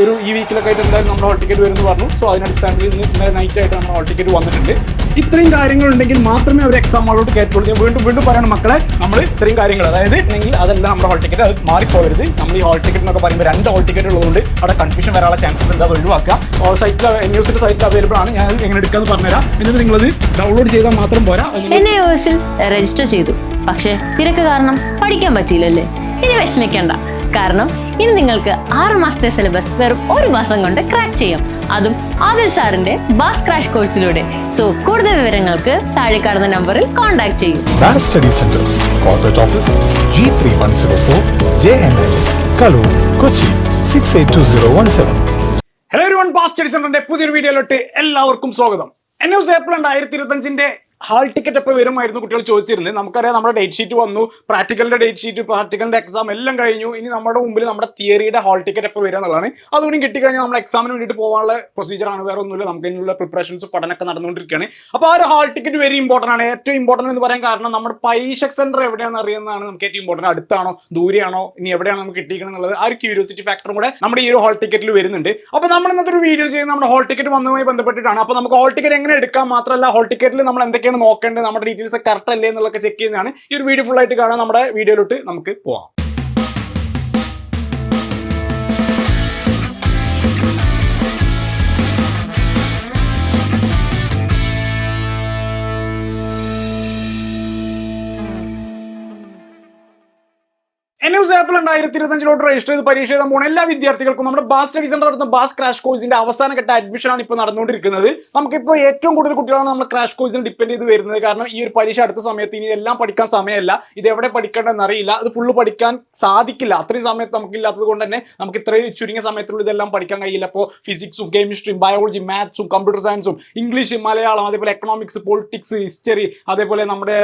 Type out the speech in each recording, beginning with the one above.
ഒരു ഈ വീക്കിലൊക്കെ ആയിട്ട് എന്തായാലും നമ്മുടെ ഹോൾ ടിക്കറ്റ് വരുമെന്ന് പറഞ്ഞു. സോ അതിനടിസ്ഥാനത്തിൽ ഇന്ന് ഇന്നലെ നൈറ്റ് ആയിട്ട് നമ്മുടെ ഹോൾ ടിക്കറ്റ് വന്നിട്ടുണ്ട്. ഇത്രയും കാര്യങ്ങളുണ്ടെങ്കിൽ മാത്രമേ അവർ എക്സാം ഹോളോട്ട് കയറ്റുള്ളൂ വീണ്ടും വീണ്ടും പറയണം മക്കളെ നമ്മൾ ഇത്രയും കാര്യങ്ങൾ അതായത് ഉണ്ടെങ്കിൽ അതെല്ലാം നമ്മുടെ ഹോൾ ടിക്കറ്റ് അത് മാറിപ്പോകരുത്. നമ്മൾ ഈ ഹോൾ ടിക്കറ്റ് എന്നൊക്കെ പറയുമ്പോൾ രണ്ട് ഹോൾ ടിക്കറ്റ് ഉള്ളതുകൊണ്ട് അവിടെ കൺഫ്യൂഷൻ വരാനുള്ള ചാൻസസ് ഉണ്ട്. അത് ഒഴിവാക്കുക. സൈറ്റിൽ ന്യൂസിന്റെ സൈറ്റിൽ അവൈലബിൾ ആണ്. ഞാൻ എങ്ങനെ എടുക്കാമെന്ന് പറഞ്ഞുതരാം. എന്നിട്ട് നിങ്ങളത് ഡൗൺലോഡ് ചെയ്താൽ മാത്രം പോരാ. എന്നെ രജിസ്റ്റർ ചെയ്തു. പക്ഷേ തിരക്ക് കാരണം പഠിക്കാൻ പറ്റിയില്ലല്ലേ? ഇനി വിഷമിക്കണ്ട. കാരണം ഇനി നിങ്ങൾക്ക് ആറ് മാസത്തെ സിലബസ് വെറും ഒരു മാസം കൊണ്ട് ക്രാക്ക് ചെയ്യാം. അതും ആദിൽ സാറിന്റെ ബാസ് ക്രാഷ് കോഴ്സിലൂടെ സോ കൂടുതൽ വിവരങ്ങൾക്ക് താഴെ കാണുന്ന നമ്പറിൽ കോൺടാക്ട് ചെയ്യും. Mass Study Center, Corporate Office, G3104, JNLS, Kalur, Kochi, 682017. Hello one past study സെന്ററിന്റെ പുതിയൊരു വീഡിയോയിലോട്ട് എല്ലാവർക്കും സ്വാഗതം. എൻ എസ് ഏപ്രിൽ രണ്ടായിരത്തി ഇരുപത്തഞ്ചിന്റെ ഹാൾ ടിക്കറ്റ് എപ്പോൾ വരുമായിരുന്നു കുട്ടികൾ ചോദിച്ചിരുന്നത്? നമുക്കറിയാം നമ്മുടെ ഡേറ്റ് ഷീറ്റ് വന്നു പ്രാക്ടിക്കലിന്റെ ഡേറ്റ് ഷീറ്റ് പ്രാക്ടിക്കലിന്റെ എക്സാം എല്ലാം കഴിഞ്ഞു. ഇനി നമ്മുടെ മുമ്പിൽ നമ്മുടെ തിയറിയുടെ ഹാൾ ടിക്കറ്റ് എപ്പോൾ വരിക എന്നുള്ളതാണ്. അതുകൂടി കിട്ടിക്കഴിഞ്ഞാൽ നമ്മൾ എക്സാമിന് വേണ്ടിയിട്ട് പോകാനുള്ള പ്രൊസീജിയറാണ് വേറെ ഒന്നുമില്ല. നമുക്ക് ഇതിനുള്ള പ്രിപ്പറേഷൻസ് പഠനമൊക്കെ നടന്നുകൊണ്ടിരിക്കുകയാണ്. അപ്പോൾ ആ ഒരു ഹാൾ ടിക്കറ്റ് വെരി ഇമ്പോർട്ടന്റ് ആണ്. ഏറ്റവും ഇമ്പോർട്ടന്റ് എന്ന് പറയാൻ കാരണം നമ്മുടെ പരീക്ഷ സെന്റർ എവിടെയാണെന്ന് അറിയുന്നതാണ് നമുക്ക് ഏറ്റവും ഇമ്പോർട്ടന്റ് അടുത്താണോ ദൂരെയാണോ ഇനി എവിടെയാണ് നമുക്ക് കിട്ടിയിരിക്കണം എന്നുള്ളത് ആ ഒരു ക്യൂരിയോസിറ്റി ഫാക്ടറും കൂടെ നമ്മുടെ ഈ ഒരു ഹാൾ ടിക്കറ്റിൽ വരുന്നുണ്ട്. അപ്പോൾ നമ്മൾ ഇന്നത്തെ ഒരു വീഡിയോ ചെയ്യുന്ന നമ്മുടെ ഹാൾ ടിക്കറ്റ് വന്നതുമായി ബന്ധപ്പെട്ടിട്ടാണ്. അപ്പോൾ നമുക്ക് ഹാൾ ടിക്കറ്റ് എങ്ങനെ എടുക്കാം മാത്രമല്ല ഹാൾ ടിക്കറ്റിൽ നമ്മൾ എന്തൊക്കെയാണ് നോക്കേണ്ടത് നമ്മുടെ ഡീറ്റെയിൽസ് കറക്റ്റ് അല്ലേ എന്നുള്ളതൊക്കെ ചെക്ക് ചെയ്യുന്നതാണ്. ഈ ഒരു വീഡിയോ ഫുൾ ആയിട്ട് കാണാൻ നമ്മുടെ വീഡിയോയിലോട്ട് നമുക്ക് പോവാം. എൻ യൂസ് ആപ്പിൾ രണ്ടായിരത്തി ഇരുപത്തഞ്ചിലോട്ട് രജിസ്റ്റർ ചെയ്ത് പരീക്ഷ എഴുതാൻ പോകുന്ന എല്ലാ വിദ്യാർത്ഥികൾക്കും നമ്മുടെ ബാസ് സ്റ്റഡി സെന്റർ നടത്തുന്ന ബാസ് ക്രാഷ് കോഴ്സിന്റെ അവസാന ഘട്ട അഡ്മിഷൻ ആണ് ഇപ്പോൾ നടന്നുകൊണ്ടിരിക്കുന്നത്. നമുക്കിപ്പോൾ ഏറ്റവും കൂടുതൽ കുട്ടികളാണ് നമ്മൾ ക്രാഷ് കോഴ്സിന് ഡിപ്പെൻഡ് ചെയ്ത് വരുന്നത്. കാരണം ഈ ഒരു പരീക്ഷ അടുത്ത സമയത്ത് ഇനി എല്ലാം പഠിക്കാൻ സമയമല്ല. ഇത് എവിടെ പഠിക്കേണ്ടതെന്ന് അറിയില്ല. അത് ഫുള്ള് പഠിക്കാൻ സാധിക്കില്ല. അത്രയും സമയത്ത് നമുക്ക് ഇല്ലാത്തത് കൊണ്ട് തന്നെ നമുക്ക് ഇത്രയും ചുരുങ്ങിയ സമയത്തുള്ള ഇതെല്ലാം പഠിക്കാൻ കഴിയില്ല. അപ്പോൾ ഫിസിക്സും കെമിസ്ട്രിയും ബയോളജി മാത്സും കമ്പ്യൂട്ടർ സയൻസും ഇംഗ്ലീഷ് മലയാളം അതേപോലെ എക്കണോമിക്സ് പൊളിറ്റിക്സ് ഹിസ്റ്ററി അതേപോലെ നമ്മുടെ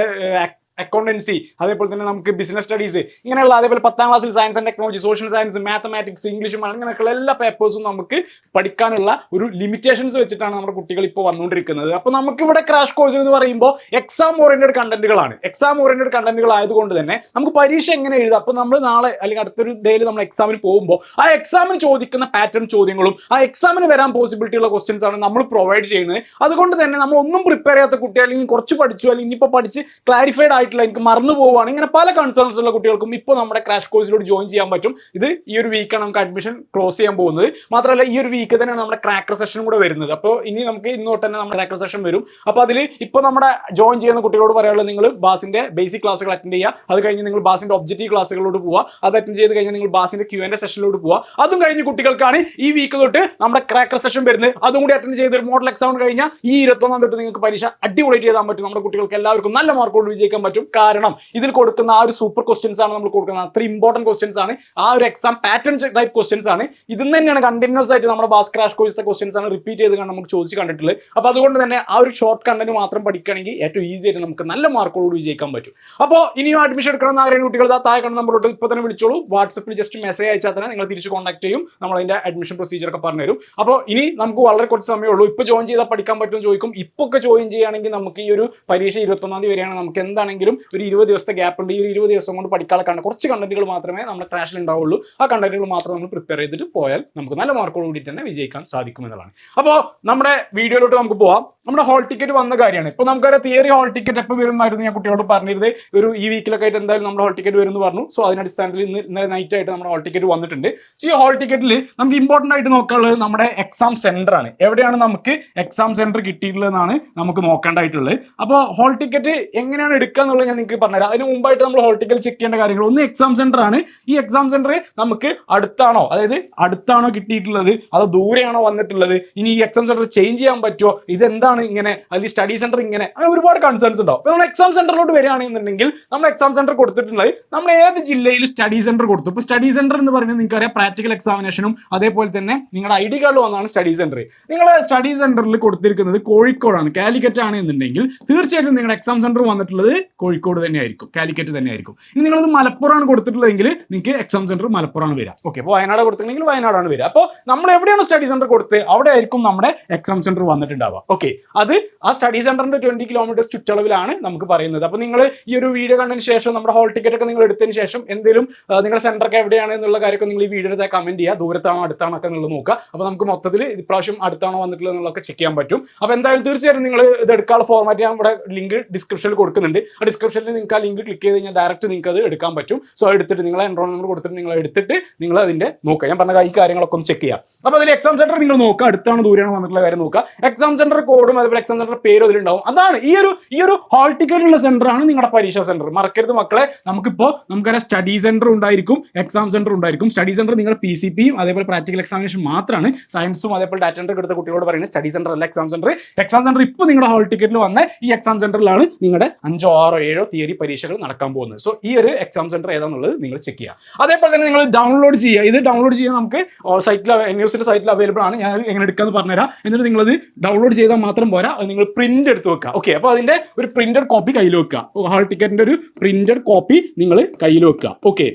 അക്കൗണ്ടൻസി അതേപോലെ തന്നെ നമുക്ക് ബിസിനസ് സ്റ്റഡീസ് ഇങ്ങനെയുള്ള അതേപോലെ പത്താം ക്ലാസ്സിൽ science and technology social science mathematics English അങ്ങനെയൊക്കെയുള്ള എല്ലാ പേപ്പേഴ്സും നമുക്ക് പഠിക്കാനുള്ള ഒരു ലിമിറ്റേഷൻസ് വെച്ചിട്ടാണ് നമ്മുടെ കുട്ടികൾ ഇപ്പോൾ വന്നുകൊണ്ടിരിക്കുന്നത് അപ്പോൾ നമുക്കിവിടെ ക്രാഷ് കോഴ്സ് എന്ന് പറയുമ്പോൾ എക്സാം ഓറിയന്റഡ് കണ്ടന്റുകളാണ് എക്സാം ഓറിയന്റഡ് കണ്ടന്റുകൾ ആയതുകൊണ്ട് തന്നെ നമുക്ക് പരീക്ഷ എങ്ങനെ എഴുതാം? അപ്പോൾ നമ്മൾ നാളെ അല്ലെങ്കിൽ അടുത്തൊരു ഡേയിൽ നമ്മൾ എക്സാമിന് പോകുമ്പോൾ ആ എക്സാമിന് ചോദിക്കുന്ന പാറ്റേൺ ചോദ്യങ്ങളും ആ എക്സാമിന് വരാൻ പോസിബിലിറ്റി ഉള്ള ക്വസ്റ്റ്യൻസ് ആണ് നമ്മൾ പ്രൊവൈഡ് ചെയ്യുന്നത്. അതുകൊണ്ട് തന്നെ നമ്മൾ ഒന്നും പ്രിപ്പയർ ചെയ്യാത്ത കുട്ടി അല്ലെങ്കിൽ കുറച്ച് പഠിച്ചു അല്ലെങ്കിൽ ഇനിയിപ്പോൾ പഠിച്ച് ക്ലാരിഫൈഡ് ആയിട്ടുള്ള എനിക്ക് മറന്നു പോവുകയാണ്. ഇങ്ങനെ പല കൺസേൺസ് ഉള്ള കുട്ടികൾക്കും ഇപ്പോൾ നമ്മുടെ ക്രാഷ് കോഴ്സിലൂടെ ജോയിൻ ചെയ്യാൻ പറ്റും. ഇത് ഈ ഒരു വീക്കാണ് നമുക്ക് അഡ്മിഷൻ ക്ലോസ് ചെയ്യാൻ പോകുന്നത്. മാത്രമല്ല ഈ ഒരു വീക്ക് തന്നെയാണ് നമ്മുടെ ക്രാക്കർ സെഷൻ കൂടെ വരുന്നത്. അപ്പോൾ ഇനി നമുക്ക് ഇന്നോട്ട് തന്നെ നമ്മുടെ ക്രാക്കർ സെഷൻ വരും. അപ്പോൾ അതിൽ ഇപ്പോൾ നമ്മുടെ ജോയിൻ ചെയ്യുന്ന കുട്ടികളോട് പറയാനുള്ളത് നിങ്ങൾ ബാസിന്റെ ബേസിക് ക്ലാസ്സുകൾ അറ്റൻഡ് ചെയ്യുക. അത് കഴിഞ്ഞ് നിങ്ങൾ ബാസിന്റെ ഒബ്ജക്റ്റീവ് ക്ലാസ്സുകളോട് പോവുക. അത് അറ്റൻഡ് ചെയ്ത് കഴിഞ്ഞാൽ നിങ്ങൾ ബാസിന്റെ ക്യൂ എന്റെ സെഷനിലോട്ട് പോവുക. അതും കഴിഞ്ഞ് കുട്ടികൾക്കാണ് ഈ വീക്ക് തൊട്ട് നമ്മുടെ ക്രാക്കർ സെഷൻ വരുന്നത്. അതും കൂടി അറ്റൻഡ് ചെയ്ത് മോഡൽ എക്സാം കഴിഞ്ഞാൽ ഈ ഇരുപത്തൊന്നാം തൊട്ട് നിങ്ങൾക്ക് പരീക്ഷ അടിപൊളിയായിട്ട് ചെയ്താൽ പറ്റും. നമ്മുടെ കുട്ടികൾക്ക് എല്ലാവർക്കും നല്ല മാർക്കോട് വിജയിക്കാൻ പറ്റും. കാരണം ഇതിൽ കൊടുക്കുന്ന ആ ഒരു സൂപ്പർ ക്വസ്റ്റ്യൻസ് ആണ് നമ്മൾ കൊടുക്കുന്നത്. അത്ര ഇമ്പോർട്ടന്റ് ക്വസ്റ്റ്യൻസ് ആണ്. ആ ഒരു എക്സാം പാറ്റേൺ ടൈപ്പ് ക്വസ്റ്റ്യൻസ് ആണ്. ഇത് തന്നെയാണ് കണ്ടിന്യൂസ് ആയിട്ട് നമ്മുടെ ബാസ് ക്രാഷ് കോഴ്സിലെ ക്വസ്റ്റ്യൻസ് ആണ് റിപ്പീറ്റ് ചെയ്ത് കണ്ട് നമുക്ക് ചോദിച്ച് കണ്ടിട്ടുള്ളത്. അപ്പോൾ അതുകൊണ്ട് തന്നെ ആ ഒരു ഷോർട്ട് കണ്ടന്റ് മാത്രം പഠിക്കുകയാണെങ്കിൽ ഏറ്റവും ഈസി ആയിട്ട് നമുക്ക് നല്ല മാർക്കോട് വിജയിക്കാൻ പറ്റും. അപ്പോൾ ഇനിയും അഡ്മിഷൻ എടുക്കണം ആഗ്രഹം കുട്ടികൾ താഴെ കാണുന്ന നമ്പറോട്ട് ഇപ്പോൾ തന്നെ വിളിച്ചോളൂ. വാട്സപ്പിൽ ജസ്റ്റ് മെസ്സേജ് അയച്ചാൽ തന്നെ നിങ്ങൾ തിരിച്ച് കോൺടാക്ട് ചെയ്യും. നമ്മൾ അതിന്റെ അഡ്മിഷൻ പ്രൊസീജിയർ ഒക്കെ പറഞ്ഞു തരും അപ്പോൾ ഇനി നമുക്ക് വളരെ കുറച്ച് സമയമേ ഉള്ളൂ. ഇപ്പോൾ ജോയിൻ ചെയ്താൽ പഠിക്കാൻ പറ്റുമെന്ന് ചോദിക്കും. ഇപ്പോൾ ഒക്കെ ജോയിൻ ചെയ്യുകയാണെങ്കിൽ നമുക്ക് ഈ ഒരു പരീക്ഷ ഇരുപത്തൊന്നാം തീയതി വരെയാണ്. നമുക്ക് എന്താണെങ്കിലും ഒരു ഇരുപത് ദിവസത്തെ ഗ്യാപ്പ് ഉണ്ട്. ഈ ഒരു ഇരുപത് ദിവസം കൊണ്ട് പഠിക്കാനുള്ള കണ്ട കുറച്ച് കണ്ടന്റുകൾ മാത്രമേ നമ്മുടെ ക്രാഷിൽ ഉണ്ടാവുള്ളൂ. ആ കണ്ടന്റുകൾ മാത്രം നമ്മൾ പ്രിപ്പയർ ചെയ്തിട്ട് പോയാൽ നമുക്ക് നല്ല മാർക്കോട് കൂടി തന്നെ വിജയിക്കാൻ സാധിക്കും എന്നതാണ് അപ്പോൾ നമ്മുടെ വീഡിയോയിലോട്ട് നമുക്ക് പോവാം. നമ്മുടെ ഹോൾ ടിക്കറ്റ് വന്ന കാര്യമാണ്. ഇപ്പോൾ നമുക്കറിയാം തിയറി ഹോൾ ടിക്കറ്റ് എപ്പോൾ വരുമായിരുന്നു ഞാൻ കുട്ടികളോട് പറഞ്ഞിരുന്നത്. ഒരു ഈ വീക്കിലൊക്കെ ആയിട്ട് എന്തായാലും നമ്മുടെ ഹോൾ ടിക്കറ്റ് വരുമെന്ന് പറഞ്ഞു. സോ അതിനടിസ്ഥാനത്തിൽ ഇന്ന് ഇന്നലെ നൈറ്റ് ആയിട്ട് നമ്മുടെ ഹോൾ ടിക്കറ്റ് വന്നിട്ടുണ്ട്. സോ ഈ ഹോൾ ടിക്കറ്റിൽ നമുക്ക് ഇമ്പോർട്ടന്റ് ആയിട്ട് നോക്കാനുള്ളത് നമ്മുടെ എക്സാം സെന്റർ ആണ്. എവിടെയാണ് നമുക്ക് എക്സാം സെന്റർ കിട്ടിയിട്ടുള്ളതെന്നാണ് നമുക്ക് നോക്കേണ്ടതായിട്ടുള്ളത്. അപ്പോൾ ഹോൾ ടിക്കറ്റ് എങ്ങനെയാണ് എടുക്കുക എന്നുള്ളത് ഞാൻ നിങ്ങൾക്ക് പറഞ്ഞുതരാം. അതിന് മുമ്പായിട്ട് നമ്മൾ ഹോർട്ടിക്കൽ ചെക്ക് ചെയ്യേണ്ട കാര്യങ്ങൾ. ഒന്ന് എക്സാം സെന്റർ ആണ്. ഈ എക്സാം സെന്റർ നമുക്ക് അടുത്താണോ? അതായത് അടുത്താണോ കിട്ടിയിട്ടുള്ളത്? അതോ ദൂരെയാണോ വന്നിട്ടുള്ളത്? ഇനി ഈ എക്സാം സെന്റർ ചേഞ്ച് ചെയ്യാൻ പറ്റുമോ? ഇതെന്താണ് ഇങ്ങനെ? അല്ലെങ്കിൽ സ്റ്റഡി സെന്റർ ഇങ്ങനെ? അങ്ങനെ ഒരുപാട് കൺസേൺസ് ഉണ്ടാവും. നമ്മൾ എക്സാം സെന്ററിലോട്ട് വരികയാണെന്നുണ്ടെങ്കിൽ നമ്മൾ എക്സാം സെന്റർ കൊടുത്തിട്ടുള്ളത് നമ്മൾ ഏത് ജില്ലയിൽ സ്റ്റഡി സെന്റർ കൊടുത്തു? ഇപ്പോൾ സ്റ്റഡി സെന്റർ എന്ന് പറയുന്നത് നിങ്ങൾക്കറിയാം പ്രാക്ടിക്കൽ എക്സാമിനേഷനും അതേപോലെ തന്നെ നിങ്ങളുടെ ഐ ഡി കാർഡ് വന്നാണ് സ്റ്റഡി സെന്റർ നിങ്ങൾ സ്റ്റഡി സെന്ററിൽ കൊടുത്തിരിക്കുന്നത് കോഴിക്കോടാണ് കാലിക്കറ്റ് ആണ് എന്നുണ്ടെങ്കിൽ തീർച്ചയായിട്ടും നിങ്ങളുടെ എക്സാം സെന്റർ വന്നിട്ടുള്ളത് കോഴിക്കോട് തന്നെയായിരിക്കും കാലിക്കറ്റ് തന്നെയായിരിക്കും. ഇനി നിങ്ങളത് മലപ്പുറമാണ് കൊടുത്തിട്ടുള്ളതെങ്കിൽ നിങ്ങൾക്ക് എക്സാം സെന്റർ മലപ്പുറമാണ് വരിക. ഓക്കെ അപ്പോൾ വയനാട് കൊടുത്തിട്ടുണ്ടെങ്കിൽ വയനാടാണ് വരിക. അപ്പോൾ നമ്മൾ എവിടെയാണ് സ്റ്റഡി സെന്റർ കൊടുത്ത് അവിടെ ആയിരിക്കും നമ്മുടെ എക്സാം സെന്റർ വന്നിട്ടുണ്ടാവുക. ഓക്കെ അത് ആ സ്റ്റഡി സെന്ററിന്റെ ട്വന്റി കിലോമീറ്റേഴ്സ് ചുറ്റളവിലാണ് നമുക്ക് പറയുന്നത്. അപ്പോൾ നിങ്ങൾ ഈ ഒരു വീഡിയോ കണ്ടതിന് ശേഷം നമ്മുടെ ഹോൾ ടിക്കറ്റ് ഒക്കെ നിങ്ങൾ എടുത്തതിന് ശേഷം എന്തെങ്കിലും നിങ്ങളുടെ സെന്റർ ഒക്കെ എവിടെയാണ് എന്നുള്ള കാര്യമൊക്കെ നിങ്ങൾ ഈ വീഡിയോയുടെ കമന്റ് ചെയ്യുക. ദൂരത്താണോ അടുത്താണോ ഒക്കെ എന്നുള്ളത് നോക്കുക. അപ്പോൾ നമുക്ക് മൊത്തത്തിൽ ഇപ്രാവശ്യം അടുത്താണോ വന്നിട്ടുള്ളത് എന്നുള്ളതൊക്കെ ചെക്ക് ചെയ്യാൻ പറ്റും. അപ്പോൾ എന്തായാലും തീർച്ചയായിട്ടും നിങ്ങൾ ഇത് എടുക്കാനുള്ള ഫോർമാറ്റ് ഞാൻ ഇവിടെ ലിങ്ക് ഡിസ്ക്രിപ്ഷനിൽ കൊടുക്കുന്നുണ്ട്. ഡിസ്ക്രിപ്ഷനിൽ നിങ്ങൾക്ക് ആ ലിങ്ക് ക്ലിക്ക് ചെയ്ത് കഴിഞ്ഞാൽ ഡയറക്റ്റ് നിങ്ങൾക്ക് അത് എടുക്കാൻ പറ്റും. സോ എടുത്തിട്ട് നിങ്ങൾ എൻറോൾ നമ്പർ കൊടുത്തിട്ട് നിങ്ങൾ എടുത്തിട്ട് നിങ്ങൾ അതിന്റെ നോക്കുക. ഞാൻ പറഞ്ഞ ഈ കാര്യങ്ങളൊക്കെ ഒന്ന് ചെക്ക് ചെയ്യാം. അപ്പോൾ അതിൽ എക്സാം സെന്റർ നിങ്ങൾ നോക്കുക. അടുത്താണ് ദൂരെയാണ് വന്നിട്ടുള്ള കാര്യം നോക്കുക. എക്സാം സെന്റർ കോഡും അതുപോലെ എക്സാം സെന്റർ പേരും അതിലുണ്ടാവും. അതാണ് ഈ ഒരു ഈ ഒരു ഹാൾ ടിക്കറ്റ് ഉള്ള സെന്റർ ആണ് നിങ്ങളുടെ പരീക്ഷാ സെന്റർ മറക്കരുത് മക്കളെ. നമുക്കിപ്പോൾ നമുക്കറിയാം സ്റ്റഡി സെന്റർ ഉണ്ടായിരിക്കും എക്സാം സെന്റർ ഉണ്ടായിരിക്കും. സ്റ്റഡി സെന്റർ നിങ്ങളുടെ പി സി പിയും അതേപോലെ പ്രാക്ടിക്കൽ എക്സാമിനേഷൻ മാത്രമാണ് സയൻസും അതേപോലെ ഡാറ്റ എൻട്രി എടുത്ത കുട്ടികളോട് പറയുന്നത് സ്റ്റഡി സെന്റർ അല്ല എക്സാം സെന്റർ എക്സാം സെന്റർ ഇപ്പോൾ നിങ്ങളുടെ ഹാൾ ടിക്കറ്റിൽ വന്ന ഈ എക്സാം സെന്ററിലാണ് നിങ്ങളുടെ അഞ്ചോ ആറോ ഏഴോ തിയറി പരീക്ഷകൾ നടക്കാൻ പോകുന്നത്. സോ ഈ ഒരു എക്സാം സെന്റർ ഏതാണെന്നുള്ളത് നിങ്ങൾ ചെക്ക് ചെയ്യുക. അതേപോലെ തന്നെ നിങ്ങൾ ഡൗൺലോഡ് ചെയ്യുക. ഇത് ഡൗൺലോഡ് ചെയ്യാൻ നമുക്ക് സൈറ്റിൽ ന്യൂസിന്റെ സൈറ്റിൽ അവൈലബിൾ ആണ്. ഞാൻ എങ്ങനെ എടുക്കാന്ന് പറഞ്ഞുതരാം. എന്നിട്ട് നിങ്ങളത് ഡൗൺലോഡ് ചെയ്താൽ മാത്രം പോരാ. നിങ്ങൾ പ്രിന്റ് എടുത്ത് വെക്കുക. ഓക്കെ അപ്പോൾ അതിന്റെ ഒരു പ്രിന്റഡ് കോപ്പി കയ്യിൽ വെക്കുക. ഹാൾ ടിക്കറ്റിന്റെ ഒരു പ്രിന്റഡ് കോപ്പി നിങ്ങൾ കയ്യിൽ വെക്കുക. ഓക്കെ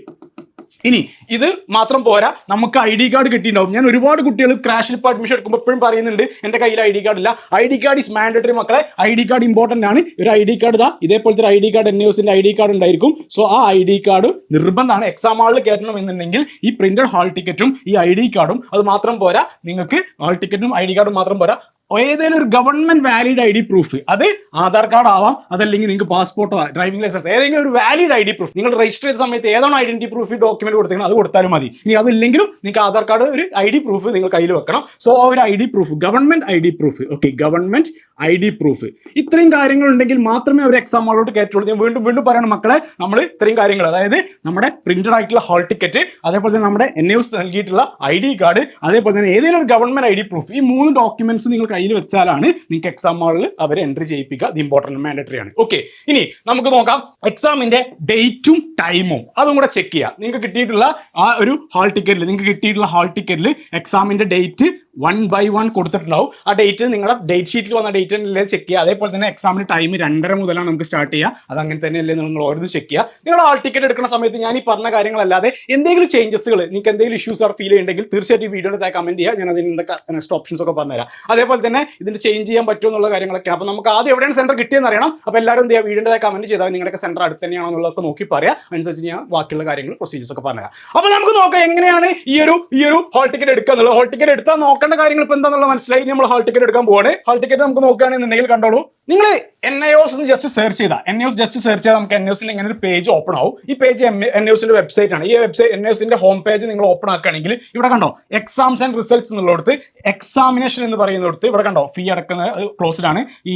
ഇനി ഇത് മാത്രം പോരാ നമുക്ക് ഐ ഡി കാർഡ് കിട്ടിയിട്ടുണ്ടാവും ഞാൻ ഒരുപാട് കുട്ടികൾ ക്രാഷിൽ ഇപ്പോൾ അഡ്മിഷൻ എടുക്കുമ്പോൾ എപ്പോഴും പറയുന്നുണ്ട് എന്റെ കയ്യിൽ ഐ ഡി കാർഡ് ഇല്ല I D card is mandatory മക്കളെ ഐ ഡി കാർഡ് ഇമ്പോർട്ടന്റ് ആണ് ഒരു ഐ ഡി കാർഡ് ഇതാ ഇതേപോലത്തെ I D card N I D card ഉണ്ടായിരിക്കും സോ ആ ഐ ഡി കാർഡ് നിർബന്ധമാണ് എക്സാം ഹാളിൽ കയറ്റണം എന്നുണ്ടെങ്കിൽ ഈ പ്രിന്റഡ് ഹാൾ ടിക്കറ്റും ഈ ഐ ഡി കാർഡും അത് മാത്രം പോരാ നിങ്ങൾക്ക് ഹാൾ ടിക്കറ്റും ഐ ഡി കാർഡും മാത്രം പോരാ ഏതെങ്കിലും ഒരു government valid I D proof അത് ആധാർ കാർഡ് ആവാം അതല്ലെങ്കിൽ നിങ്ങൾക്ക് പാസ്പോർട്ടോ ഡ്രൈവിംഗ് ലൈസൻസ് ഏതെങ്കിലും ഒരു വാലിഡ് ഐ ഡി പ്രൂഫ് നിങ്ങൾ രജിസ്റ്റർ ചെയ്ത സമയത്ത് ഏതാണ് ഐഡന്റിറ്റി പ്രൂഫ് ഡോക്യുമെന്റ് കൊടുത്തേക്കണം അത് കൊടുത്താലും മതി. ഇനി അതില്ലെങ്കിലും നിങ്ങൾക്ക് ആധാർ കാർഡ് ഒരു ഐ ഡി പ്രൂഫ് നിങ്ങൾ കയ്യിൽ വെക്കണം. സോ ഒരു I D proof government I D proof okay government I D proof ഇത്രയും കാര്യങ്ങൾ ഉണ്ടെങ്കിൽ മാത്രമേ അവർ എക്സാം ഹാളിലോട്ട് കയറ്റുള്ളൂ. ഞാൻ വീണ്ടും വീണ്ടും പറയണം മക്കളെ നമ്മൾ ഇത്രയും കാര്യങ്ങൾ അതായത് നമ്മുടെ പ്രിന്റഡ് ആയിട്ടുള്ള ഹാൾ ടിക്കറ്റ് അതേപോലെ തന്നെ നമ്മുടെ എൻ എസ് നൽകിയിട്ടുള്ള ഐ ഡി കാർഡ് അതേപോലെ തന്നെ ഏതെങ്കിലും ഒരു ഗവൺമെന്റ് ഐ ഡി പ്രൂഫ് ഈ മൂന്ന് ഡോക്യുമെന്റ്സ് നിങ്ങൾ കയ്യിൽ വെച്ചാലാണ് നിങ്ങൾക്ക് എക്സാം ഹാളിൽ അവർ എൻട്രി ചെയ്യിപ്പിക്കുക. അത് ഇമ്പോർട്ടന്റ് മാൻഡറ്ററി ആണ്. ഓക്കെ ഇനി നമുക്ക് നോക്കാം. എക്സാമിന്റെ ഡേറ്റും ടൈമും അതും കൂടെ ചെക്ക് ചെയ്യാം. നിങ്ങൾക്ക് കിട്ടിയിട്ടുള്ള ആ ഒരു ഹാൾ ടിക്കറ്റിൽ നിങ്ങൾക്ക് കിട്ടിയിട്ടുള്ള ഹാൾ ടിക്കറ്റിൽ എക്സാമിന്റെ ഡേറ്റ് വൺ ബൈ വൺ കൊടുത്തിട്ടുണ്ടാവും. ആ ഡേറ്റ് നിങ്ങളുടെ ഡേറ്റ് ഷീറ്റിൽ വന്ന ഡേറ്റ് അല്ലേ ചെക്ക് ചെയ്യുക. അതേപോലെ തന്നെ എക്സാമിന് ടൈം രണ്ടര മുതലാണ് നമുക്ക് സ്റ്റാർട്ട് ചെയ്യുക. അത് അങ്ങനെ തന്നെയല്ലേ നിങ്ങൾ ഓരോന്നും ചെക്ക് ചെയ്യുക. നിങ്ങൾ ആൾ ടിക്കറ്റ് എടുക്കുന്ന സമയത്ത് ഞാൻ ഈ പറഞ്ഞ കാര്യങ്ങളല്ലാതെ എന്തെങ്കിലും ചേഞ്ചസുകൾ നിങ്ങൾക്ക് എന്തെങ്കിലും ഇഷ്യൂസ് ആർ ഫീൽ ചെയ്യുന്നുണ്ടെങ്കിൽ തീർച്ചയായിട്ടും ഈ എടുത്താൽ കമന്റ് ചെയ്യുക. ഞാൻ അതിന് എന്തൊക്കെ നെക്സ്റ്റ് ഓപ്ഷൻസ് ഒക്കെ പറഞ്ഞുതരാം അതേപോലെ തന്നെ ഇതിന് ചേഞ്ച് ചെയ്യാൻ പറ്റുമോ എന്നുള്ള കാര്യങ്ങളൊക്കെ അപ്പോൾ നമുക്ക് ആദ്യം എവിടെയാണ് സെന്റർ കിട്ടിയെന്ന് അറിയണം. അപ്പോൾ എല്ലാവരും എന്ത് വീഡിയോയുടെ കമന്റ് ചെയ്താൽ നിങ്ങളുടെ സെന്റർ അടുത്ത് തന്നെയാണോ എന്നുള്ളതൊക്കെ നോക്കി പറയാം. അനുസരിച്ച് ഞാൻ ബാക്കിയുള്ള കാര്യങ്ങൾ പ്രൊസീജിയേഴ്സ് ഒക്കെ പറഞ്ഞുതരാം അപ്പോൾ നമുക്ക് നോക്കാം എങ്ങനെയാണ് ഈ ഒരു ഈ ഒരു ഹോൾ ടിക്കറ്റ് എടുക്കുക എന്നുള്ളത്. ഹോൾ ടിക്കറ്റ് എടുത്താൽ നോക്കേണ്ട കാര്യങ്ങൾ ഇപ്പൊ എന്താണെന്നുള്ള മനസ്സിലായി. നമ്മൾ ഹാൾ ടിക്കറ്റ് എടുക്കാൻ പോവാണ്. ഹാൾ ടിക്കറ്റ് നമുക്ക് നോക്കുകയാണെന്നുണ്ടെങ്കിൽ കണ്ടോളൂ. നിങ്ങൾ എൻ ഐ ഒസ് എന്ന് ജസ്റ്റ് സെർച്ച് ചെയ്താൽ N I O S just search ചെയ്താൽ നമുക്ക് എൻ ഒസിൽ ഇങ്ങനെ ഒരു പേജ് ഓപ്പൺ ആവും. ഈ പേജ് എൻ ഒസിന്റെ വെബ്സൈറ്റ് ആണ്. ഈ വെബ്സൈറ്റ് എൻ ഒസിന്റെ ഹോം പേജ് നിങ്ങൾ ഓപ്പൺ ആക്കുകയാണെങ്കിൽ ഇവിടെ കണ്ടോ എക്സാംസ് ആൻഡ് റിസൾട്ട്സ് എന്നുള്ളടത്ത് എക്സാമിനേഷൻ എന്ന് പറയുന്നിടത്ത് ഇവിടെ കണ്ടോ ഫീ അടക്കുന്ന ക്ലോസ്ഡ് ആണ്. ഈ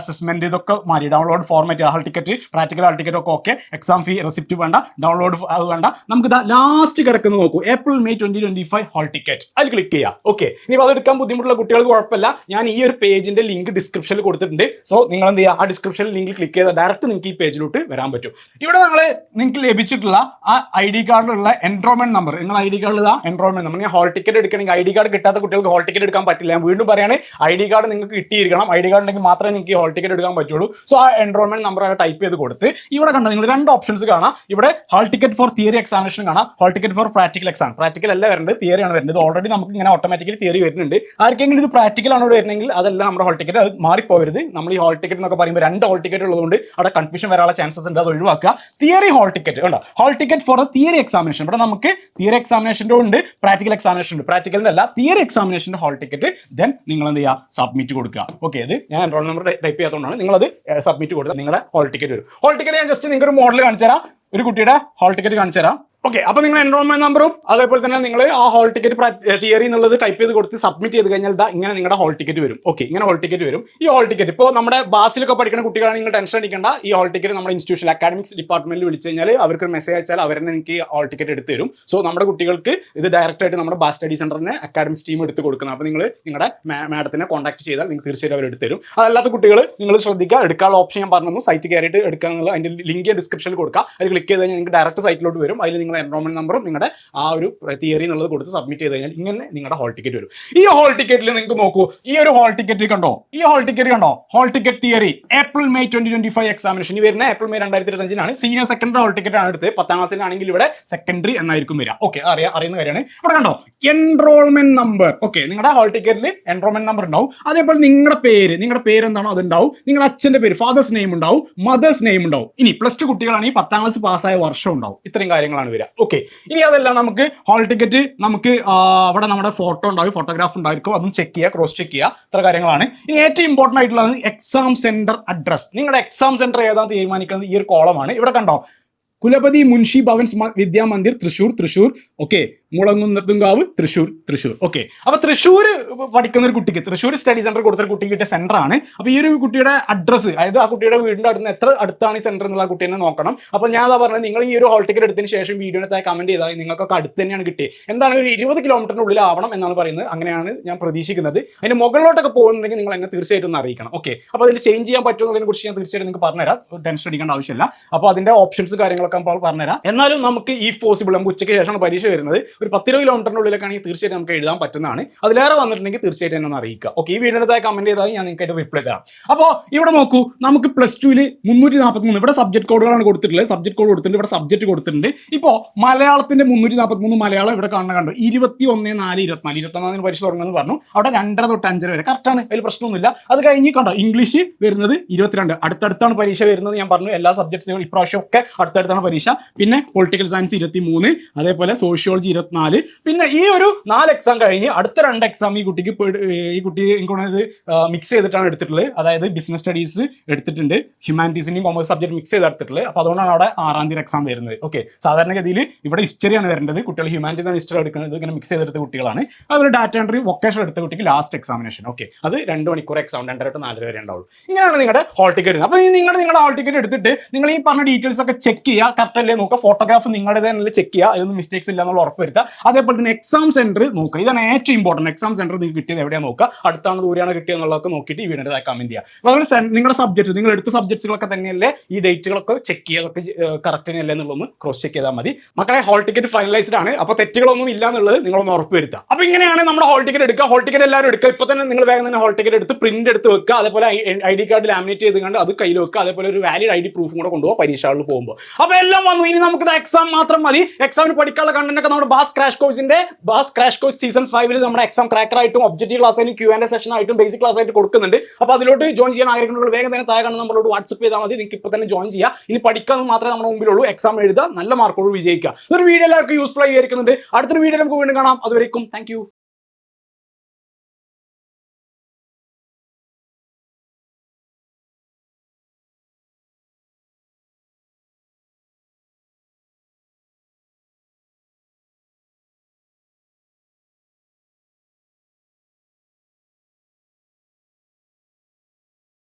അസസ്മെന്റ് ഇതൊക്കെ മാറി. Download format hall ticket practical hall ticket ഒക്കെ ഓക്കെ എക്സാം ഫീ റെസിപ്റ്റ് വേണ്ട. ഡൗൺലോഡ് അത് വേണ്ട. നമുക്ക് ലാസ്റ്റ് കിടക്കുന്നത് നോക്കൂ. April May twenty twenty five hall ticket അതിൽ ക്ലിക്ക് ചെയ്യാം. ഓക്കെ ഇനി അത് എടുക്കാൻ ബുദ്ധിമുട്ടുള്ള കുട്ടികൾക്ക് കുഴപ്പമില്ല. ഞാൻ ഈ ഒരു പേജിന്റെ ലിങ്ക് ഡിസ്ക്രിപ്ഷനിൽ കൊടുത്തിട്ടുണ്ട്. സോ നിങ്ങൾ എന്ത് ചെയ്യുക? ആ ഡിസ്ക്രിപ്ഷനിൽ ലിങ്കിൽ ക്ലിക്ക് ചെയ്താൽ ഡയറക്റ്റ് നിങ്ങൾക്ക് ഈ പേജിലോട്ട് വരാൻ പറ്റും. ഇവിടെ നിങ്ങൾ നിങ്ങൾക്ക് ലഭിച്ചിട്ടുള്ള ആ ഐ ഡി കാർഡിലുള്ള എൻറോൾമെന്റ് നമ്പർ നിങ്ങൾ ഐ ഡി കാർഡിൽ എൻറോൾമെന്റ് നമ്പർ ഞാൻ ഹോൾ ടിക്കറ്റ് എടുക്കണമെങ്കിൽ ഐ ഡി കാർഡ് കിട്ടാത്ത കുട്ടികൾക്ക് ഹോൾ ടിക്കറ്റ് എടുക്കാൻ പറ്റില്ല. ഞാൻ വീണ്ടും പറയാണ് ഐ ഡി കാർഡ് നിങ്ങൾക്ക് കിട്ടിയിരിക്കണം. ഐ ഡി കാർഡ് ഉണ്ടെങ്കിൽ മാത്രമേ നിങ്ങൾക്ക് ഹോൾ ടിക്കറ്റ് എടുക്കാൻ പറ്റുള്ളൂ. സോ ആ എൻറോൾമെന്റ് നമ്പർ ടൈപ്പ് ചെയ്ത് കൊടുത്ത് ഇവിടെ കണ്ടോ നിങ്ങൾ രണ്ട് ഓപ്ഷൻസ് കാണാം. ഇവിടെ hall ticket for theory examination കാണാം. Hall ticket for practical exam practical അല്ല വരുന്നത് തിയറിയാണ് വരുന്നത് ഓൾറെഡി നമുക്ക് ഇങ്ങനെ ഓട്ടോമാറ്റിക്കലി തിയറി വരുന്നുണ്ട്. ആർക്കെങ്കിലും ഇത് പ്രാക്ടിക്കൽ ആണോ വരുന്നെങ്കിൽ അതല്ല നമ്മുടെ ഹോൾ ടിക്കറ്റ് അത് മാറിപ്പോകരുത് നമ്മൾ ഈ ഹോൾ ടിക്കറ്റ് എന്നൊക്കെ പറയുമ്പോൾ രണ്ട് ഹോൾ ടിക്കറ്റ് ഉള്ളതുകൊണ്ട് അവിടെ കൺഫ്യൂഷൻ വരാനുള്ള ചാൻസസ് ഉണ്ട്. അത് ഒഴിവാക്കുക. തിയറി ഹോൾ ടിക്കറ്റ് കണ്ടോ? Hall ticket for the theory examination ഇവിടെ നമുക്ക് തിയറി എക്സാമിനേഷന്റെ ഉണ്ട് പ്രാക്ടിക്കൽ എക്സാമിനേഷൻ ഉണ്ട്. പ്രാക്ടിക്കലിന്റെ അല്ല തിയറി എക്സാമിനേഷന്റെ ഹോൾ ടിക്കറ്റ് ദെൻ നിങ്ങൾ എന്ത് ചെയ്യുക? സബ്മിറ്റ് കൊടുക്കുക. ഓക്കെ അത് ഞാൻ എൻറോൾ നമ്പർ ടൈപ്പ് ചെയ്യാത്തതുകൊണ്ടാണ് നിങ്ങളത് സബ്മിറ്റ് കൊടുക്കുക. നിങ്ങളുടെ ഹോൾ ടിക്കറ്റ് വരും. ഹോൾ ടിക്കറ്റ് ഞാൻ ജസ്റ്റ് നിങ്ങൾക്ക് ഒരു മോഡൽ കാണിച്ചു തരാം ഒരു കുട്ടിയുടെ ഹോൾ ടിക്കറ്റ് കാണിച്ചു തരാം ഓക്കെ അപ്പൊ നിങ്ങൾ എൻറോൾമെന്റ് നമ്പറും അതേപോലെ തന്നെ നിങ്ങൾ ആ ഹോൾ ടിക്കറ്റ് തിയറി എന്നുള്ളത് ടൈപ്പ് ചെയ്ത് കൊടുത്ത് സബ്മിറ്റ് ചെയ്ത് കഴിഞ്ഞാൽ ഇതാ ഇങ്ങനെ നിങ്ങളുടെ ഹോൾ ടിക്കറ്റ് വരും. ഓക്കെ ഇങ്ങനെ ഹോൾ ടിക്കറ്റ് വരും. ഈ ഹോൾ ടിക്കറ്റ് ഇപ്പോൾ നമ്മുടെ ബാസിലൊക്കെ പഠിക്കുന്ന കുട്ടികളാണ് നിങ്ങൾ ടെൻഷൻ അടിക്കേണ്ട. ഈ ഹോൾ ടിക്കറ്റ് നമ്മുടെ ഇൻസ്റ്റിറ്റ്യൂഷൻ അക്കാഡമിക്സ് ഡിപ്പാർട്ട്മെന്റിൽ വിളിച്ചു കഴിഞ്ഞാൽ അവർക്ക് മെസ്സേജ് അയച്ചാൽ അവർ തന്നെ നിങ്ങൾക്ക് ഹോൾ ടിക്കറ്റ് എടുത്ത് തരും. സോ നമ്മുടെ കുട്ടികൾക്ക് ഇത് ഡയറക്റ്റ് ആയിട്ട് നമ്മുടെ ബാസ് സ്റ്റഡി സെന്ററിന് അക്കാഡമിക്സ് ടീം എടുത്ത് കൊടുക്കുന്നത് അപ്പോൾ നിങ്ങൾ നിങ്ങളുടെ മാഡത്തിനെ കോൺടാക്ട് ചെയ്താൽ നിങ്ങൾക്ക് തീർച്ചയായിട്ടും അവർ എടുത്ത് തരും. അതല്ലാത്ത കുട്ടികൾ നിങ്ങൾ ശ്രദ്ധിക്കുക എടുക്കാനുള്ള ഓപ്ഷൻ ഞാൻ പറഞ്ഞു സൈറ്റ് കയറിയിട്ട് എടുക്കുക എന്നുള്ള അതിന്റെ ലിങ്ക് ഡിസ്ക്രിപ്ഷനിൽ കൊടുക്കുക അതിൽ ക്ലിക്ക് ചെയ്ത് കഴിഞ്ഞാൽ നിങ്ങൾക്ക് ഡയറക്റ്റ് സൈറ്റിലോട്ട് വരും. അതിൽ നിങ്ങൾ എൻറോൾമെന്റ് നമ്പറും നിങ്ങളുടെ ആ ഒരു തിയറി എന്നുള്ളത് കൊടുത്ത് സബ്മിറ്റ് ചെയ്ത് കഴിഞ്ഞാൽ ഇങ്ങനെ നിങ്ങളുടെ ഹോൾ ടിക്കറ്റ് വരും. ഈ ഹോൾ ടിക്കറ്റിൽ നിങ്ങൾക്ക് നോക്കൂ. ഈ ഒരു ഹോൾ ടിക്കറ്റ് കണ്ടോ? ഈ ഹോൾ ടിക്കറ്റ് കണ്ടോ? Hall ticket theory April May twenty twenty five examination ഈ വരുന്ന ഏപ്രിൽ മെയ് രണ്ടായിരത്തി ഇരുപത്തഞ്ചിനാണ് സീനിയർ സെക്കൻഡറി ഹോൾ ടിക്കറ്റ് ആണ് എടുത്തത്. പത്താം ക്ലാസ്സിലാണെങ്കിൽ ഇവിടെ സെക്കൻഡറി എന്നായിരിക്കും വരിക. ഓക്കെ അറിയാം അറിയുന്ന കാര്യമാണ്. ഇവിടെ കണ്ടോ? എൻറോൾമെന്റ് നമ്പർ ഓക്കെ നിങ്ങളുടെ ഹോൾ ടിക്കറ്റിൽ എൻറോൾമെന്റ് നമ്പർ ഉണ്ടാവും. അതേപോലെ നിങ്ങളുടെ പേര്. നിങ്ങളുടെ പേര് എന്താണോ അതുണ്ടാവും. നിങ്ങളുടെ അച്ഛന്റെ പേര്. ഫാദേഴ്സ് നെയിം ഉണ്ടാവും. മദേഴ്സ് നെയിം ഉണ്ടാവും. ഇനി പ്ലസ് ടു കുട്ടികളാണെങ്കിൽ പത്താം ക്ലാസ് പാസ്സായ വർഷം ഉണ്ടാവും. ഇത്രയും കാര്യങ്ങളാണ് വരിക ഓക്കെ ഇനി അതല്ല നമുക്ക് ഹോൾ ടിക്കറ്റ് നമുക്ക് അവിടെ നമ്മുടെ ഫോട്ടോ ഉണ്ടാവും ഫോട്ടോഗ്രാഫ് ഉണ്ടായിരിക്കും. അതും ചെക്ക് ചെയ്യുക ക്രോസ് ചെക്ക് ചെയ്യുക. ഇത്ര കാര്യങ്ങളാണ്. ഇനി ഏറ്റവും ഇമ്പോർട്ടന്റ് ആയിട്ടുള്ളത് എക്സാം സെന്റർ അഡ്രസ് നിങ്ങളുടെ എക്സാം സെന്റർ ഏതാണ് തീരുമാനിക്കുന്നത് ഈ ഒരു കോളമാണ് ഇവിടെ കണ്ടോ? കുലപതി മുൻഷി ഭവൻസ് വിദ്യാമന്ദിർ തൃശൂർ തൃശൂർ. ഓക്കെ മുളങ്ങുന്നത്തുങ്കാവ് തൃശൂർ തൃശൂർ ഓക്കെ അപ്പൊ തൃശ്ശൂർ പഠിക്കുന്ന ഒരു കുട്ടിക്ക് തൃശ്ശൂർ സ്റ്റഡി സെന്റർ കൊടുത്ത ഒരു കുട്ടിക്ക് കിട്ടിയ സെന്റർ ആണ്. അപ്പൊ ഈ ഒരു കുട്ടിയുടെ അഡ്രസ്സ് അതായത് ആ കുട്ടിയുടെ വീടിന്റെ അടുത്ത് എത്ര അടുത്താണ് ഈ സെന്റർ എന്നുള്ള ആ കുട്ടീനെ നോക്കണം. അപ്പൊ ഞാൻ അതാ പറഞ്ഞത് നിങ്ങൾ ഈ ഒരു ഹോൾ ടിക്കറ്റ് എടുത്തതിന് ശേഷം വീഡിയോനെ കമന്റ് ചെയ്താൽ നിങ്ങൾക്കൊക്കെ അടുത്ത് തന്നെയാണ് കിട്ടിയത്. എന്താണ് ഒരു ഇരുപത് കിലോമീറ്ററിന് ഉള്ളിലാവണം എന്നാണ് പറയുന്നത്. അങ്ങനെയാണ് ഞാൻ പ്രതീക്ഷിക്കുന്നത്. അതിന് മുകളിലോട്ടൊക്കെ പോകുന്നുണ്ടെങ്കിൽ നിങ്ങൾ എന്നെ തീർച്ചയായിട്ടും ഒന്ന് അറിയിക്കണം. ഓക്കെ അപ്പൊ അതിൽ ചേഞ്ച് ചെയ്യാൻ പറ്റുമെന്നതിനെ കുറിച്ച് ഞാൻ തീർച്ചയായിട്ടും നിങ്ങൾക്ക് പറഞ്ഞുതരാം. ടെൻഷൻ അടിക്കേണ്ട ആവശ്യമില്ല. അപ്പോൾ അതിന്റെ ഓപ്ഷൻസ് കാര്യങ്ങളൊക്കെ അപ്പോൾ പറഞ്ഞുതരാം. എന്നാലും നമുക്ക് ഈ പോസിബിൾ നമുക്ക് ഉച്ചയ്ക്ക് ശേഷമാണ് പരീക്ഷ വരുന്നത്. ഒരു പത്തിരുപത് കിലോമീറ്ററിന്റെ ഉള്ളിലൊക്കെയാണെങ്കിൽ തീർച്ചയായിട്ടും നമുക്ക് എഴുതാൻ പറ്റുന്നതാണ്. അതിലേറെ വന്നിട്ടുണ്ടെങ്കിൽ തീർച്ചയായിട്ടും എന്നെ അറിയിക്കുക. ഓക്കെ ഈ താഴെ കമന്റ് ചെയ്താൽ ഞാൻ നിങ്ങൾക്ക് റിപ്ലൈ തരാം. അപ്പോൾ ഇവിടെ നോക്കൂ നമുക്ക് പ്ലസ് ടുവിൽ മുന്നൂറ്റി നാൽപ്പത്തി മൂന്ന് ഇവിടെ സബ്ജക്ട് കോഡുകളാണ് കൊടുത്തിട്ടുള്ളത്. സബ്ജക്ട് കോഡ് കൊടുത്തിട്ടുണ്ട് ഇവിടെ സബ്ജക്ട് കൊടുത്തിട്ടുണ്ട്. ഇപ്പോൾ മലയാളത്തിന്റെ മുന്നൂറ്റി നാൽപ്പത്തി മൂന്ന് മലയാളം ഇവിടെ കാണുന്ന കണ്ടു? ഇരുപത്തി ഒന്ന് നാല് ഇരുപത്തിനാല് ഇരുപത്തൊന്നാം പരീക്ഷ തുടങ്ങുന്നത് പറഞ്ഞു. അവിടെ രണ്ടര തൊട്ട് അഞ്ചര വരെ. കറക്റ്റാണ് അതിൽ പ്രശ്നമൊന്നുമില്ല. അത് കഴിഞ്ഞ് കണ്ടോ ഇംഗ്ലീഷ് വരുന്നത് ഇരുപത്തിരണ്ട്. അടുത്തടുത്താണ് പരീക്ഷ വരുന്നത്. ഞാൻ പറഞ്ഞു എല്ലാ സബ്ജക്ട്സും ഇപ്രാവശ്യം ഒക്കെ അടുത്തടുത്താണ് പരീക്ഷ. പിന്നെ പൊളിറ്റിക്കൽ സയൻസ് ഇരുപത്തി മൂന്ന് അതേപോലെ സോഷ്യോളജി ഇരുപത്തിനാല്. പിന്നെ ഈ ഒരു നാല് എക്സാം കഴിഞ്ഞ് അടുത്ത രണ്ട് എക്സാം ഈ കുട്ടിക്ക് ഈ കുട്ടി എനിക്ക് മിക്സ് ചെയ്തിട്ടാണ് എടുത്തിട്ടുള്ളത്. അതായത് ബിസിനസ് സ്റ്റഡീസ് എടുത്തിട്ടുണ്ട്. ഹ്യൂമാനിറ്റീസിനെയും കോമേഴ്സ് സബ്ജക്ട് മിക്സ് ചെയ്ത് എടുത്തിട്ടുള്ളത്. അപ്പോൾ അതുകൊണ്ടാണ് അവിടെ ആറാം തീയതി എക്സാം വരുന്നത്. ഓക്കെ സാധാരണഗതിയിൽ ഇവിടെ ഹിസ്റ്ററിയാണ് വരേണ്ടത്. കുട്ടികൾ ഹ്യൂമാനിറ്റീസ് ആണ് ഹിസ്റ്ററി എടുക്കുന്നത്. ഇങ്ങനെ മിക്സ് ചെയ്തെടുത്ത കുട്ടികളാണ്. അതുപോലെ ഡാറ്റ എൻട്രി വൊക്കേഷൻ എടുത്ത കുട്ടിക്ക് ലാസ്റ്റ് എക്സാമിനേഷൻ ഓക്കെ അത് രണ്ട് മണിക്കൂർ എക്സാം രണ്ടര ടു നാലര വരെ ഉണ്ടാവുള്ളൂ. ഇങ്ങനെയാണ് നിങ്ങളുടെ ഹോൾ ടിക്കറ്റ് അപ്പോൾ നിങ്ങൾ നിങ്ങളുടെ ഹോൾ ടിക്കറ്റ് എടുത്തിട്ട് നിങ്ങൾ ഈ പറഞ്ഞ ഡീറ്റെയിൽസ് ഒക്കെ ചെക്ക് ചെയ്യുക. കറക്റ്റ് അല്ലേ നോക്കുക. ഫോട്ടോഗ്രാഫ് നിങ്ങളുടെ തന്നെ ചെക്ക് ചെയ്യുക. അതിലൊന്നും മിസ്റ്റേക്സ് ഇല്ല എന്നുള്ള ഉറപ്പ് വരുത്തുക അതേപോലെ തന്നെ എക്സാം സെന്റർ നോക്കുക. ഇതാണ് ഏറ്റവും ഇമ്പോർട്ടന്റ് എക്സാം സെന്റർ നിങ്ങൾക്ക് കിട്ടിയത് എവിടെയാണ് നോക്കുക? അടുത്താണ് ദൂരെയാണ് കിട്ടിയത് എന്നുള്ളതൊക്കെ നോക്കിയിട്ട് ഈ വീടിന്റെ കമന്റ് ചെയ്യുക അപ്പോൾ അതുപോലെ നിങ്ങളുടെ സബ്ജക്റ്റ് നിങ്ങൾ എടുത്ത സബ്ജക്ട്സുകളൊക്കെ തന്നെയല്ലേ ഈ ഡേറ്റുകളൊക്കെ ചെക്ക് ചെയ്തൊക്കെ കറക്റ്റ് തന്നെയല്ലേ എന്നുള്ളതൊന്ന് ക്രോസ് ചെക്ക് ചെയ്താൽ മതി. മക്കളെ ഹോൾ ടിക്കറ്റ് ഫൈനലൈസ്ഡ് ആണ്. അപ്പോൾ തെറ്റുകളൊന്നും ഇല്ല എന്നുള്ളത് നിങ്ങളൊന്ന് ഉറപ്പ് വരുത്തുക അപ്പോൾ ഇങ്ങനെയാണ് നമ്മുടെ ഹോൾ ടിക്കറ്റ് എടുക്കുക. ഹോൾ ടിക്കറ്റ് എല്ലാവരും എടുക്കുക. ഇപ്പോൾ തന്നെ നിങ്ങൾ വേഗം തന്നെ ഹോൾ ടിക്കറ്റ് എടുത്ത് പ്രിന്റ് എടുത്ത് വെക്കുക. അതേപോലെ ഐ ഡി കാർഡ് ലാമിനേറ്റ് ചെയ്ത് കണ്ട് അത് കയ്യിൽ വെക്കുക. അതേപോലെ ഒരു വാലിഡ് ഐ ഡി പ്രൂഫും കൂടെ കൊണ്ടുപോകുക പരീക്ഷകളിൽ പോകുമ്പോൾ. അപ്പോൾ എല്ലാം വന്നു. ഇനി നമുക്ക് എക്സാം മാത്രം മതി. എക്സാമിന് പഠിക്കാനുള്ള കണ്ടന്റ് ഒക്കെ നമ്മുടെ ബാസ് ക്രാഷ് കോഴ്സിന്റെ ബാസ് ക്രാഷ് കോഴ്സ് സീസൺ ഫൈവിൽ നമ്മുടെ എക്സാം ക്രാക്കർ ആയിട്ടും ഒബ്ജക്റ്റീവ് ക്ലാസ് ആയിട്ടും ക്യൂ ആൻഡ് സെഷൻ ആയിട്ടും ബേസിക് ക്ലാസ് ആയിട്ട് കൊടുക്കുന്നുണ്ട്. അപ്പോൾ അതിലോട്ട് ജോയിൻ ചെയ്യാൻ ആഗ്രഹിക്കുന്നവർ വേഗം തന്നെ താഴെ കാണുന്ന നമ്മളോട് വാട്സപ്പ് ചെയ്താൽ മതി. നിങ്ങൾക്ക് ഇപ്പോൾ തന്നെ ജോയിൻ ചെയ്യുക ഇനി പഠിക്കാൻ മാത്രമേ നമ്മുടെ മുമ്പിലുള്ളൂ. എക്സാം എഴുതുക നല്ല മാർക്കോട് വിജയിക്കുക. ഇതൊരു വീഡിയോ എല്ലാവർക്കും യൂസ്ഫുൾ ആയി വിചാരിക്കുന്നുണ്ട്. അടുത്തൊരു വീഡിയോ നമുക്ക് വീണ്ടും കാണാം. അതുവരേക്കും താങ്ക്